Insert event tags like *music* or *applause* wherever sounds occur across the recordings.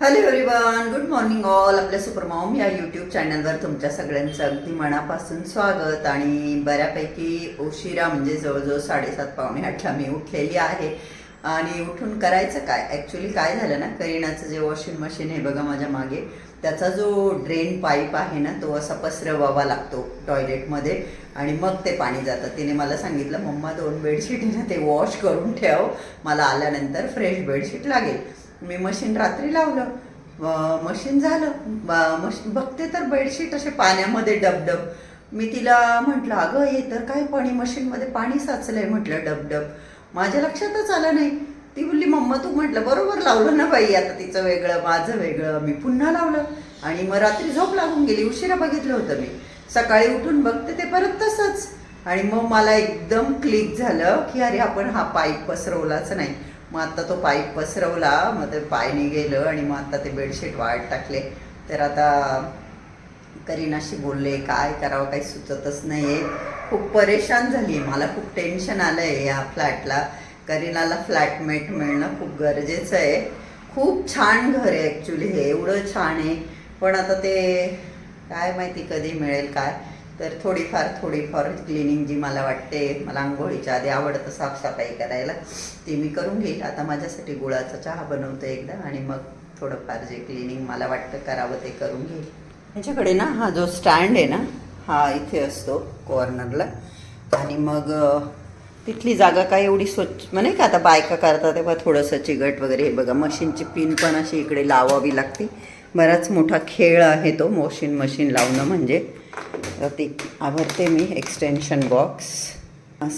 Hello everyone good morning all आपल्या supermom या YouTube चॅनलवर तुमच्या सगळ्यांचं अगदी मनापासून स्वागत आणि बऱ्यापैकी उशिरा म्हणजे जवळजवळ साडेसात पावणे आठला मी उठलेली आहे. आणि उठून करायचं काय? ॲक्च्युली काय झालं ना करीनाचं जे वॉशिंग मशीन आहे बघा माझ्या मागे त्याचा जो ड्रेन पाईप आहे ना तो असा पसरवावा लागतो टॉयलेटमध्ये आणि मग ते पाणी जातं. तिने मला सांगितलं मम्मा दोन बेडशीट ना ते वॉश करून ठेव. मला आल्यानंतर फ्रेश बेडशीट लागेल. मी मशीन रात्री लावलं. मशीन झालं. मशीन बघते तर बेडशीट असे पाण्यामध्ये डबडब. मी तिला म्हटलं अगं हे तर काय पाणी मशीनमध्ये पाणी साचलं आहे म्हटलं डबडब. माझ्या लक्षातच आलं नाही. ती बोलली मम्मा तू म्हटलं बरोबर लावलं ना बाई आता तिचं वेगळं माझं वेगळं. मी पुन्हा लावलं. आणि मग रात्री झोप लागून गेली. उशिरा बघितलं होतं मी. सकाळी उठून बघते ते परत तसंच. आणि मग मला एकदम क्लिक झालं की अरे आपण हा पाईप पसरवलाच नाही. मग आता तो पाईप पसरवला मग ते पायने गेलं आणि मग आता ते बेडशीट वाळत टाकले. तर आता करीनाशी बोलले काय करावं काही सुचतच नाही आहे खूप परेशान झाली आहे. मला खूप टेन्शन आलं आहे या फ्लॅटला. करीनाला फ्लॅटमेट मिळणं खूप गरजेचं आहे. खूप छान घर आहे ॲक्च्युली हे. एवढं छान आहे. पण आता ते काय माहिती कधी मिळेल काय? तर थोडीफार थोडीफार क्लिनिंग जी मला वाटते मला आंघोळीच्या आधी आवडतं साफसफाई करायला ती मी करून घेईल. आता माझ्यासाठी गुळाचा चहा बनवतो एकदा आणि मग थोडंफार जे क्लिनिंग मला वाटतं करावं ते करून घेईल. ह्याच्याकडे ना हा जो स्टँड आहे ना हा इथे असतो कॉर्नरला आणि मग तिथली जागा काय एवढी स्वच्छ म्हणे का आता बायका करतात तेव्हा थोडंसं चिगट वगैरे हे बघा मशीनची पिन पण अशी इकडे लावावी लागते. बराच मोठा खेळ आहे तो वॉशिंग मशीन लावणं म्हणजे. तर ती आवडते मी एक्सटेन्शन बॉक्स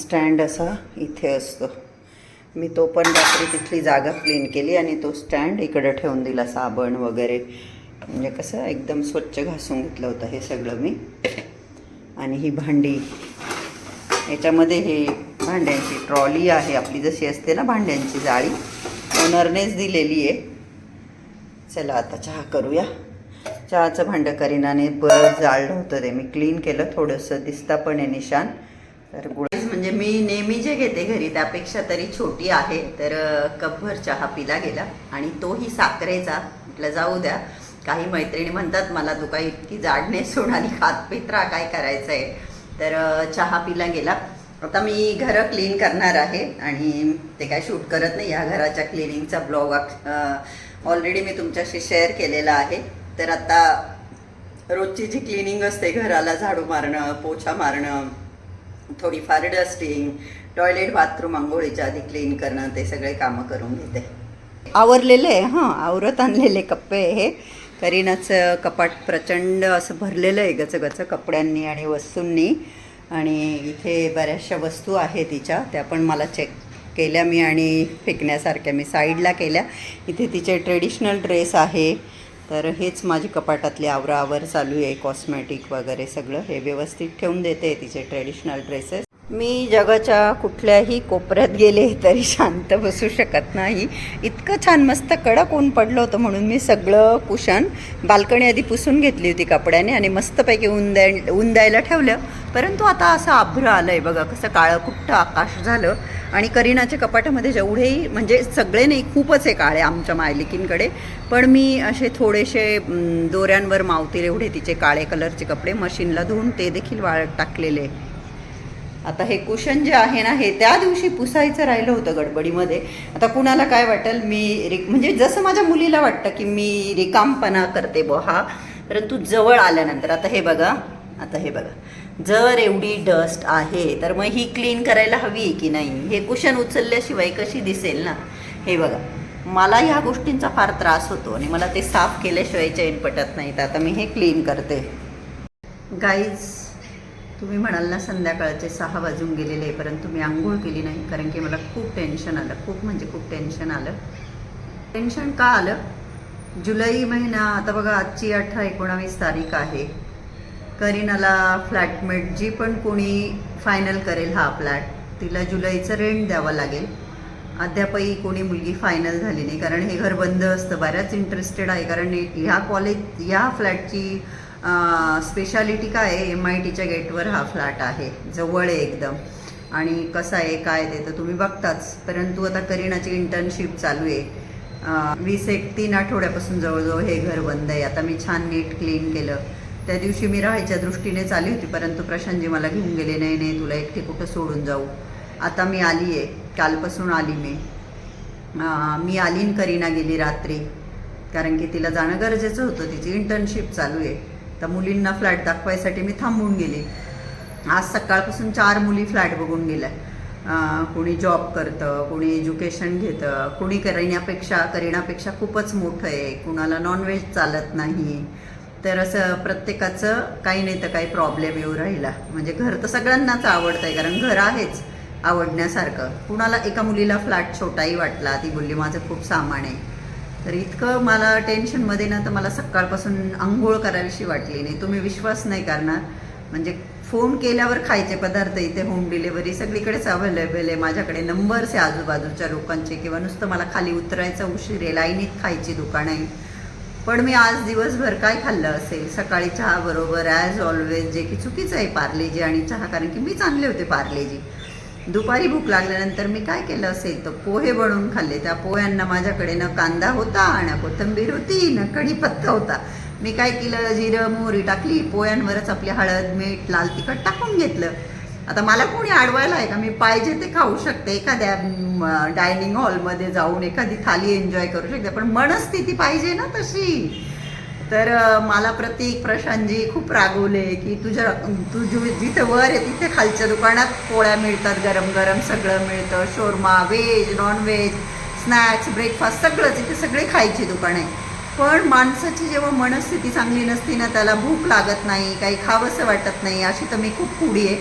स्टँड असा इथे असतो. मी तो पण रात्री तिथली जागा क्लीन केली आणि तो स्टँड इकडं ठेवून दिला साबण वगैरे. म्हणजे कसं एकदम स्वच्छ घासून घेतलं होतं हे सगळं मी. आणि ही भांडी. याच्यामध्ये हे भांड्यांची ट्रॉली आहे. आपली जशी असते ना भांड्यांची जाळी. ओनरनेच दिलेली आहे. चला आता चहा करूया. चहाचं भांडं करीनाने बरं जाळलं होतं ते. मी क्लीन केलं थोडंसं दिसता पण आहे निशान. तर गुळ म्हणजे मी नेहमी जे घेते घरी त्यापेक्षा तरी छोटी आहे. तर कपभर चहा पिला गेला आणि तोही साखरेचा. म्हटलं जाऊ द्या. काही मैत्रिणी म्हणतात मला तू काही इतकी जाडणे सोड आणि खात काय करायचं आहे तर चहा पिला गेला. आता मी घरं क्लीन करणार आहे आणि ते काय शूट करत नाही. या घराच्या क्लिनिंगचा ब्लॉग ऑलरेडी मी तुमच्याशी शेअर केलेला आहे. तर आता रोजची जी क्लिनिंग असते घराला झाडू मारणं पोछा मारणं थोडीफार डस्टिंग टॉयलेट बाथरूम आंघोळीच्या आधी क्लीन करणं ते सगळे कामं करून घेते. आवरलेले आहे हां आवरत आणलेले कप्पे हे. करीनाचं कपाट प्रचंड असं भरलेलं आहे गचगच कपड्यांनी आणि वस्तूंनी. आणि इथे बऱ्याचशा वस्तू आहे तिच्या त्या पण मला चेक केल्या मी आणि फेकण्यासारख्या मी साईडला केल्या. इथे तिचे ट्रेडिशनल ड्रेस आहे. तर हेच माझी कपाटातली आवराआवर चालू आहे कॉस्मॅटिक वगैरे सगळं. हे व्यवस्थित ठेवून देते तिचे ट्रेडिशनल ड्रेसेस मी जगाच्या कुठल्याही कोपऱ्यात गेले तरी शांत बसू शकत नाही. इतकं छान मस्त कडक ऊन पडलं होतं म्हणून मी सगळं कुशन बाल्कनी आधी पुसून घेतली होती कपड्याने आणि मस्तपैकी ऊन द्याय ऊन द्यायला ठेवलं. परंतु आता असं आभ्र आलं आहे बघा कसं काळं कुठं आकाश झालं. आणि करीनाच्या कपाटामध्ये जेवढेही म्हणजे सगळे नाही खूपच आहे काळे आमच्या मायलिकींकडे. पण मी असे थोडेसे दोऱ्यांवर मावतील एवढे तिचे काळे कलरचे कपडे मशीनला धुवून ते देखील वाळत टाकलेले. आता हे कुशन जे आहे ना हे त्या दिवशी पुसायचं राहिलं होतं गडबडीमध्ये. आता कुणाला काय वाटेल मी रिक म्हणजे जसं माझ्या मुलीला वाटतं की मी रिकामपणा करते ब हा परंतु जवळ आल्यानंतर आता हे बघा आता हे बघा. जर एवढी डस्ट आहे तर मग ही क्लीन करायला हवी आहे की नाही? हे कुशन उचलल्याशिवाय कशी दिसेल ना? हे बघा. मला ह्या गोष्टींचा फार त्रास होतो आणि मला ते साफ केल्याशिवाय चैन पटत नाही. तर आता मी हे क्लीन करते. गाईज तुम्ही म्हणाल ना संध्याकाळचे सहा वाजून गेलेले आहे, परंतु मी आंघोळ केली नाही कारण की मला खूप टेन्शन आलं. खूप म्हणजे खूप टेन्शन आलं. टेन्शन का आलं? जुलै महिना आता बघा आजची अठरा एकोणावीस तारीख आहे. करीनाला फ्लॅटमेट जी पण कोणी फायनल करेल हा फ्लॅट तिला जुलैचं रेंट द्यावं लागेल. अद्यापही कोणी मुलगी फायनल झाली नाही कारण हे घर बंद असतं. बऱ्याच इंटरेस्टेड आहे कारण ह्या कॉलेज ह्या फ्लॅटची स्पेशालिटी काय आहे? एम आय टीच्या गेटवर हा फ्लॅट आहे जवळ आहे एकदम. आणि कसं आहे काय ते तर तुम्ही बघताच. परंतु आता करीनाची इंटर्नशिप चालू आहे. वीस एक तीन आठवड्यापासून जवळजवळ हे घर बंद आहे. आता मी छान नीट क्लीन केलं. त्या दिवशी मी राहायच्या दृष्टीनेच आली होती परंतु प्रशांतजी मला घेऊन गेले नाही नाही तुला एकटे कुठं सोडून जाऊ. आता मी आली आहे कालपासून आली मी. मी आलीन करीना गेली रात्री कारण की तिला जाणं गरजेचं होतं तिची इंटर्नशिप चालू आहे. तर मुलींना फ्लॅट दाखवायसाठी मी थांबून गेली. आज सकाळपासून चार मुली फ्लॅट बघून गेल्या. कोणी जॉब करतं कोणी एज्युकेशन घेतं कोणी करिण्यापेक्षा करीनापेक्षा खूपच मोठं आहे. कुणाला नॉनव्हेज चालत नाही. तर असं प्रत्येकाचं काही नाही तर काही प्रॉब्लेम येऊ राहिला. म्हणजे घर तर सगळ्यांनाच आवडतं आहे कारण घर आहेच आवडण्यासारखं. कुणाला एका मुलीला फ्लॅट छोटाही वाटला ती बोलली माझं खूप सामान आहे. तर इतकं मला टेन्शनमध्ये ना तर मला सकाळपासून आंघोळ करावीशी वाटली नाही. तुम्ही विश्वास नाही करणार. म्हणजे फोन केल्यावर खायचे पदार्थ इथे होम डिलेवरी सगळीकडेच अवेलेबल आहे. माझ्याकडे नंबर्स आहे आजूबाजूच्या लोकांचे किंवा नुसतं मला खाली उतरायचं उशीर आहे लाईनीत खायची दुकानं आहे पण मी आज दिवसभर काय खाल्लं असेल? सकाळी चहा बरोबर ॲज ऑलवेज जे की चुकीचं आहे पार्लेजी आणि चहा कारण की मी चांगले होते पार्लेजी. दुपारी भूक लागल्यानंतर मी काय केलं असेल? तर पोहे बनवून खाल्ले. त्या पोह्यांना माझ्याकडे न कांदा होता आणि कोथिंबीर होती न कढीपत्ता होता. मी काय केलं? जिरं मोहरी टाकली पोह्यांवरच आपली हळद मीठ लाल तिखट टाकून घेतलं. आता मला कोणी अडवायला आहे का? मी पाहिजे ते खाऊ शकते. एखाद्या डायनिंग हॉलमध्ये जाऊन एखादी थाली एन्जॉय करू शकते. पण मनस्थिती पाहिजे ना तशी. तर मला प्रतीक प्रशांतजी खूप रागवले की तुझ्या तू जु जिथे वर आहे तिथे खालच्या दुकानात पोळ्या मिळतात गरम गरम सगळं मिळतं. Shawarma veg non veg snacks breakfast सगळंच इथे सगळे खायची दुकान आहे. पण माणसाची जेव्हा मनस्थिती चांगली नसती ना त्याला भूक लागत नाही काही खावंसं वाटत नाही अशी तर मी खूप पुढी आहे.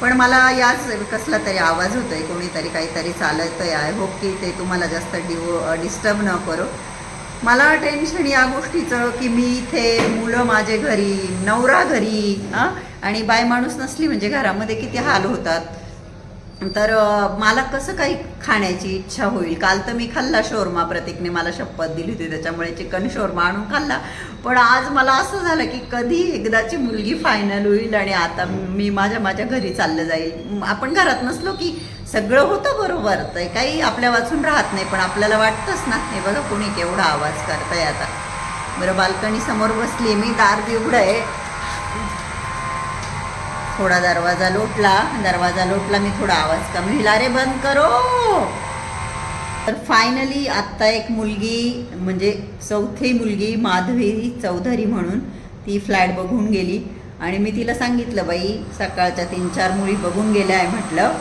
पण मला याच कसला तरी आवाज होतोय कोणीतरी काहीतरी चालत आहे होप की ते तुम्हाला जास्त डिव डिस्टर्ब न करो. मला टेन्शन या गोष्टीचं की मी इथे मुलं माझे घरी नवरा घरी हां आणि बाय माणूस नसली म्हणजे घरामध्ये किती हाल होतात. तर मला कसं काही खाण्याची इच्छा होईल? काल तर मी खाल्ला शोरमा. प्रतीकने मला शपथ दिली होती त्याच्यामुळे चिकन शोरमा आणून खाल्ला. पण आज मला असं झालं की कधी एकदाची मुलगी फायनल होईल आणि आता मी माझ्या माझ्या घरी चाललं जाईल. आपण घरात नसलो की सगळं होतं बरोबर. तर काही आपल्या वाचून राहत नाही पण आपल्याला वाटतंच ना. हे बघा कोणी केवढा आवाज करताय आता. बरं बाल्कनी समोर बसली मी दार उघडं आहे. थोडा दरवाजा लोटला. दरवाजा लोटला मी थोडा आवाज कमी हिला रे बंद करो! तर फायनली आत्ता एक मुलगी म्हणजे चौथी मुलगी माधवी चौधरी म्हणून ती फ्लॅट बघून गेली. आणि मी तिला सांगितलं बाई सकाळच्या तीन चार मुली बघून गेल्या आहे म्हटलं.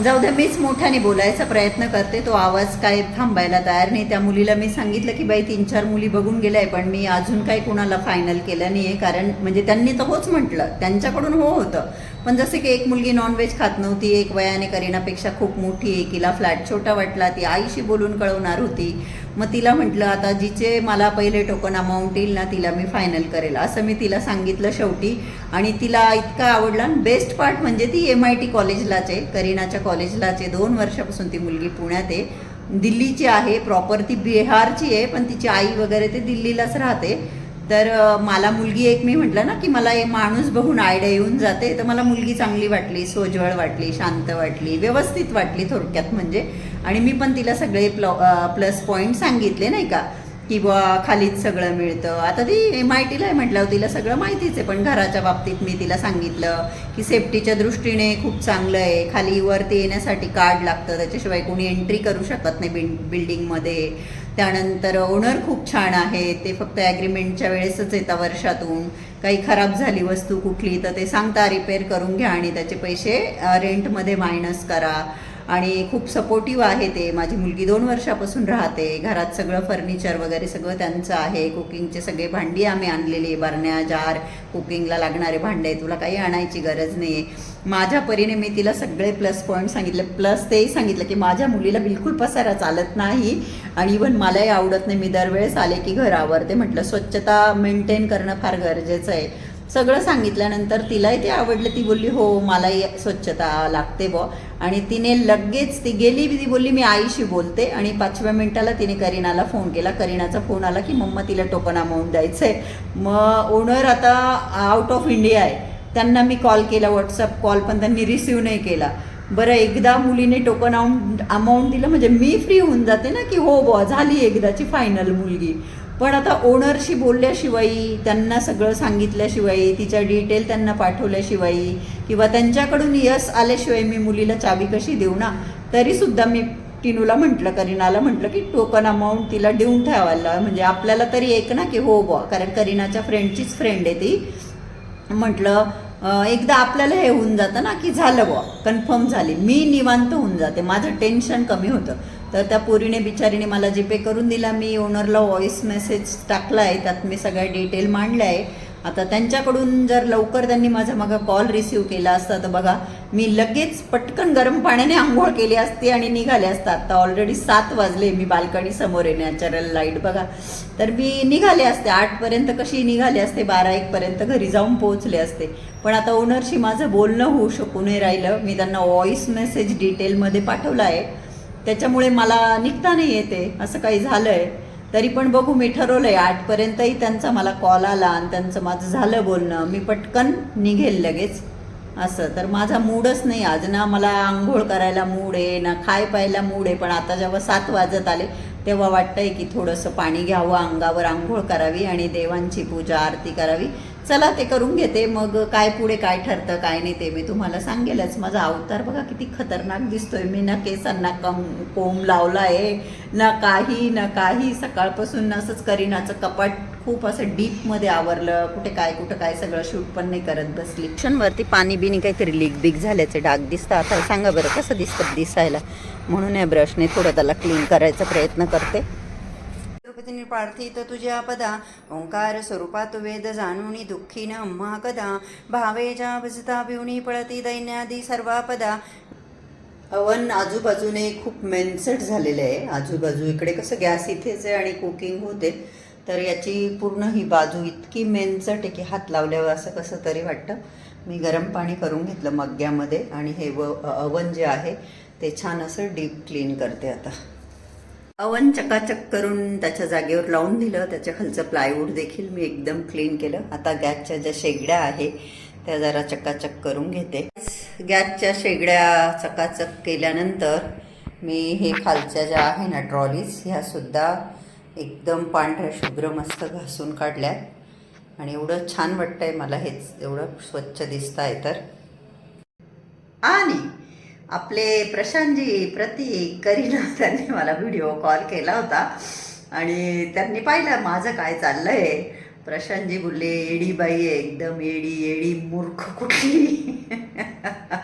जाऊ दे मीच मोठ्याने बोलायचा प्रयत्न करते. तो आवाज काय थांबायला तयार नाही. त्या मुलीला मी सांगितलं की बाई तीन चार मुली बघून गेल्या पण मी अजून काही कुणाला फायनल केलं नाही आहे कारण म्हणजे त्यांनी तर होच म्हटलं. त्यांच्याकडून हो होतं. पण जसे की एक मुलगी नॉनव्हेज खात नव्हती एक वयाने करीनापेक्षा खूप मोठी आहे तिला फ्लॅट छोटा वाटला ती आईशी बोलून कळवणार होती. मग तिला म्हटलं आता जिचे मला पहिले टोकन अमाऊंट येईल ना तिला मी फायनल करेल. असं मी तिला सांगितलं शेवटी. आणि तिला इतका आवडला. बेस्ट पार्ट म्हणजे ती एम आय टी कॉलेजलाच आहे करीनाच्या कॉलेजलाच आहे. दोन वर्षापासून ती मुलगी पुण्यात आहे. दिल्लीची आहे प्रॉपर ती बिहारची आहे पण तिची आई वगैरे ते दिल्लीलाच राहते. तर मला मुलगी एक मी म्हटलं ना की मला हे माणूस बघून आयडिया येऊन जाते. तर मला मुलगी चांगली वाटली सोजवळ वाटली शांत वाटली व्यवस्थित वाटली थोडक्यात म्हणजे. आणि मी पण तिला सगळे प्ल प्लस पॉईंट सांगितले नाही का? की बा खालीच सगळं मिळतं. आता ती एम आय टीला आहे म्हटल्यावर तिला सगळं माहितीच आहे. पण घराच्या बाबतीत मी तिला सांगितलं की सेफ्टीच्या दृष्टीने खूप चांगलं आहे. खाली वरती येण्यासाठी कार्ड लागतं. त्याच्याशिवाय कोणी एंट्री करू शकत नाही बिल्डिंगमध्ये. त्यानंतर ओनर खूप छान आहे. ते फक्त ॲग्रीमेंटच्या वेळेसच येतात वर्षातून. काही खराब झाली वस्तू कुठली तर ते सांगता रिपेअर करून घ्या आणि त्याचे पैसे रेंटमध्ये मायनस करा. आणि खूप सपोर्टिव्ह आहे ते. माझी मुलगी दोन वर्षापासून राहते. घरात सगळं फर्निचर वगैरे सगळं त्यांचं आहे. कुकिंगचे सगळे भांडी आम्ही आणलेली बरण्या जार कुकिंगला लागणारे भांडे. तुला काही आणायची गरज नाही आहे माझ्या परीने मी तिला सगळे प्लस पॉईंट सांगितले. प्लस तेही सांगितलं की माझ्या मुलीला बिलकुल पसारा चालत नाही. आणि इवन मलाही आवडत नाही. मी दरवेळेस आले की घर आवरते म्हटलं स्वच्छता मेंटेन करणं फार गरजेचं आहे. सगळं सांगितल्यानंतर तिलाही ते आवडलं. ती बोलली हो मलाही स्वच्छता लागते बॉ आणि तिने लगेच ती गेली ती बोलली मी आईशी बोलते. आणि पाचव्या मिनिटाला तिने करीनाला फोन केला. करीनाचा फोन आला की मम्मा तिला टोकन अमाऊंट द्यायचं आहे मग ओनर आता आउट ऑफ इंडिया आहे. त्यांना मी कॉल केला व्हॉट्सअप कॉल पण त्यांनी रिसिव्ह नाही केला. बरं एकदा मुलीने टोकन अमाऊंट दिलं म्हणजे मी फ्री होऊन जाते ना की हो बुवा झाली एकदाची फायनल मुलगी. पण आता ओनरशी बोलल्याशिवाय त्यांना सगळं सांगितल्याशिवाय तिच्या डिटेल त्यांना पाठवल्याशिवाय किंवा त्यांच्याकडून यस आल्याशिवाय मी मुलीला चावी कशी देऊ ना तरीसुद्धा मी टिनूला म्हटलं करीनाला म्हटलं की टोकन अमाऊंट तिला देऊन ठेवायला. म्हणजे आपल्याला तरी एक ना की हो बुवा कारण करीनाच्या फ्रेंडचीच फ्रेंड आहे ती. म्हटलं एकदा आपल्याला हे होऊन जातं ना की झालं बुवा कन्फर्म झाली. मी निवांत होऊन जाते. माझं टेन्शन कमी होतं. तर त्या पोरीने बिचारीने मला जीपे करून दिला मी ओनरला व्हॉइस मेसेज टाकला आहे त्यात मी सगळ्या डिटेल मांडल्या आहे आता त्यांच्याकडून जर लवकर त्यांनी माझा मागा कॉल रिसीव केला असता तर बघा मी लगेच पटकन गरम पाण्याने आंघोळ केली असती आणि निघाले असता. आता ऑलरेडी सात वाजले मी बाल्कनी समोर आहे नॅचरल लाइट बघा. तर मी निघाले असते आठपर्यंत कशी निघाले असते बारा एकपर्यंत घरी जाऊन पोहोचले असते. पण आता ओनरशी माझं बोलणं होऊ शकू नाही राहिलं. मी त्यांना व्हॉइस मेसेज डिटेलमध्ये पाठवला आहे. त्याच्यामुळे मला निघता नाही येते असं काही झालं आहे तरी पण बघू मी ठरवलं आहे आठपर्यंतही त्यांचा मला कॉल आला आणि त्यांचं माझं झालं बोलणं. मी पटकन निघेल लगेच. असं. तर माझा मूडच नाही आज. ना मला आंघोळ करायला मूड आहे ना खाय प्यायला मूड आहे. पण आता जेव्हा सात वाजत आले तेव्हा वाटतंय की थोडंसं पाणी घ्यावं अंगावर आंघोळ करावी आणि देवांची पूजा आरती करावी. चला ते करून घेते मग काय पुढे काय ठरतं काय नाही ते मी तुम्हाला सांगेलच. माझा अवतार बघा किती खतरनाक दिसतोय. मी ना केसांना कम कोंब लावला आहे ना काही ना काही. सकाळपासून असंच करीनाचं कपाट खूप असं डीपमध्ये आवरलं. कुठे काय कुठं काय सगळं शूट पण नाही करत बसली. क्षणवरती पाणी बिनी काहीतरी लीक बीक झाल्याचे डाग दिसतं आता सांगा बरं कसं दिसतं दिसायला? म्हणून या ब्रशने थोडं त्याला क्लीन करायचा प्रयत्न करते. तिरुपतीने प्रार्थित तुझ्या पदा. ओंकार स्वरूपात वेद जाणुनी दुःखी न अम्हा कदा भावेजा भजता भिवणी पळती दैन्यादी सर्वापदा. अवन आजूबाजूने खूप मेनसेट झालेलं आहे. आजूबाजू इकडे कसं गॅस इथेच आहे आणि कुकिंग होते. तर याची पूर्ण ही बाजू इतकी मेनसट आहे की हात लावल्यावर असं कसं तरी वाटतं. मी गरम पाणी करून घेतलं मग्ग्यामध्ये आणि हे व अवन जे आहे ते छान असं डीप क्लीन करते आता. अवन चकाचक करून त्याच्या जागेवर लावून दिलं. त्याच्या खालचं प्लायवूड देखील मी एकदम क्लीन केलं. आता गॅसच्या ज्या शेगड्या आहे त्या जरा चकाचक करून घेते. गॅसच्या शेगड्या चकाचक केल्यानंतर मी हे खालच्या ज्या आहे ना ट्रॉलीज ह्या सुद्धा एकदम पांढऱ्या शुभ्र मस्त घासून काढल्या आणि एवढं छान वाटतंय मला हेच. एवढं स्वच्छ दिसत आहे तर. आणि आपले प्रशांतजी प्रतीक करीना *laughs* त्यांनी मला व्हिडिओ कॉल केला होता. आणि त्यांनी पाहिलं माझं काय चाललं आहे प्रशांतजी बोलले एडी बाई एकदम एडी एडी मूर्ख कुठली? *laughs*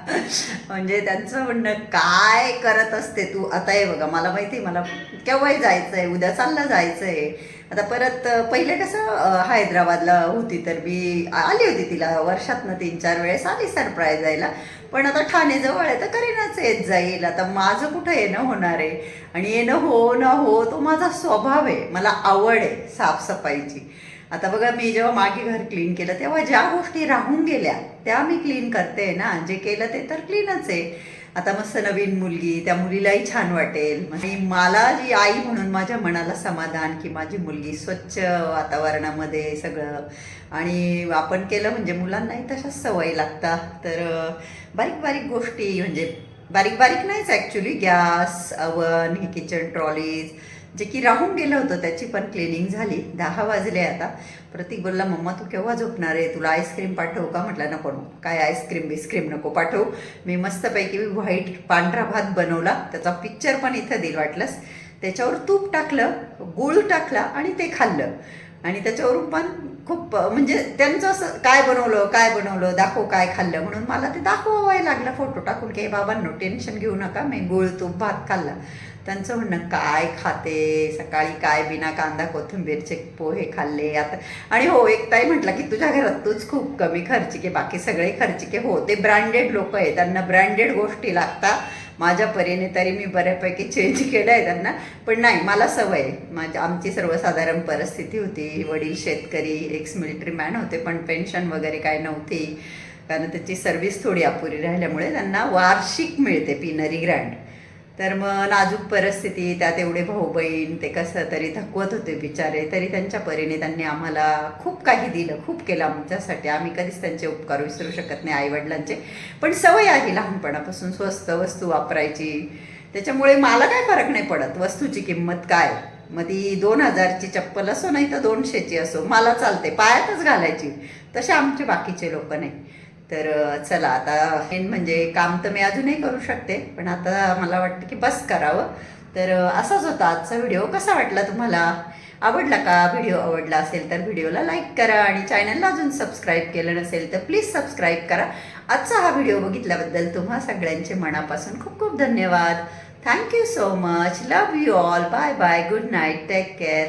म्हणजे त्यांचं म्हणणं काय करत असते तू? आता हे बघा मला माहिती आहे, मला केव्हाही जायचं आहे उद्या चाललं जायचं आहे आता परत पहिले कसं हैदराबादला होती तर मी आली होती तिला वर्षातनं तीन चार वेळेस आली सरप्राईज जायला पण आता ठाणे जवळ आहे तर करीनाच येत जाईल. आता माझं कुठं येणं होणार आहे? आणि येणं हो न हो तो माझा स्वभाव आहे. मला आवड आहे साफसफाईची. आता बघा मी जेव्हा मागे घर क्लीन केलं तेव्हा ज्या गोष्टी राहून गेल्या त्या मी क्लीन करते ना. जे केलं ते तर क्लीनच आहे. आता मस्त नवीन मुलगी त्या मुलीलाही छान वाटेल. आणि मला जी आई म्हणून माझ्या मनाला समाधान की माझी मुलगी स्वच्छ वातावरणामध्ये सगळं. आणि आपण केलं म्हणजे मुलांनाही तशाच सवय लागतात तर बारीक बारीक गोष्टी म्हणजे बारीक बारीक नाहीच ॲक्च्युली गॅस अवन हे किचन ट्रॉलीज जे की राहून गेलं होतं त्याची पण क्लिनिंग झाली. दहा वाजले आता. प्रतीक बोलला मम्मा तू केव्हा झोपणार आहे? तुला आईस्क्रीम पाठवू का? म्हटलं नको नको. काय आईस्क्रीम बिस्क्रीम नको पाठवू. मी मस्तपैकी व्हाईट पांढरा भात बनवला. त्याचा पिक्चर पण इथं दिल वाटलंस? त्याच्यावर तूप टाकलं गूळ टाकला आणि ते खाल्लं. आणि त्याच्यावरून पण खूप म्हणजे त्यांचं असं काय बनवलं काय बनवलं दाखव काय खाल्लं? म्हणून मला ते दाखवावं लागलं फोटो टाकून की "हे बाबांनो टेन्शन घेऊ नका. मी गुळ तूप भात खाल्ला. त्यांचं म्हणणं काय खाते? सकाळी काय बिना कांदा कोथिंबीरचे पोहे खाल्ले? आता आणि हो एक ताई म्हटलं की तुझ्या घरात तूच खूप कमी खर्चिके बाकी सगळे खर्चिके. हो ते ब्रँडेड लोक आहे त्यांना ब्रँडेड गोष्टी लागतात माझ्या परीने तरी मी बऱ्यापैकी चेंज केलं आहे त्यांना. पण नाही मला सवय माझ्या आमची सर्वसाधारण परिस्थिती होती. वडील शेतकरी एक्स मिलिटरी मॅन होते पण पेन्शन वगैरे काय नव्हती. कारण त्याची सर्व्हिस थोडी अपुरी राहिल्यामुळे त्यांना वार्षिक मिळते पिनरी ग्रँड तर मग नाजूक परिस्थिती त्यात एवढे भाऊ बहीण ते कसं तरी थकवत होते बिचारे तरी त्यांच्या परीने त्यांनी आम्हाला खूप काही दिलं खूप केलं आमच्यासाठी. आम्ही कधीच त्यांचे उपकार विसरू शकत नाही आईवडिलांचे. पण सवय आहे लहानपणापासून स्वस्त वस्तू वापरायची. त्याच्यामुळे मला काय फरक नाही पडत. वस्तूची किंमत काय? मग ती दोन हजारची चप्पल असो नाही तर दोनशेची असो मला चालते. पायातच घालायची. तसे आमचे बाकीचे लोक नाही. तर चला आता मेन म्हणजे काम तर मी अजूनही करू शकते पण आता मला वाटतं की बस करावं. तर असाच होता आजचा व्हिडिओ कसा वाटला तुम्हाला? आवडला का व्हिडिओ आवडला असेल तर व्हिडिओला लाईक करा आणि चॅनलला अजून सबस्क्राईब केलं नसेल तर प्लीज सबस्क्राईब करा. आजचा हा व्हिडिओ बघितल्याबद्दल तुम्हा सगळ्यांचे मनापासून खूप खूप धन्यवाद. Thank you so much love you all bye bye good night take care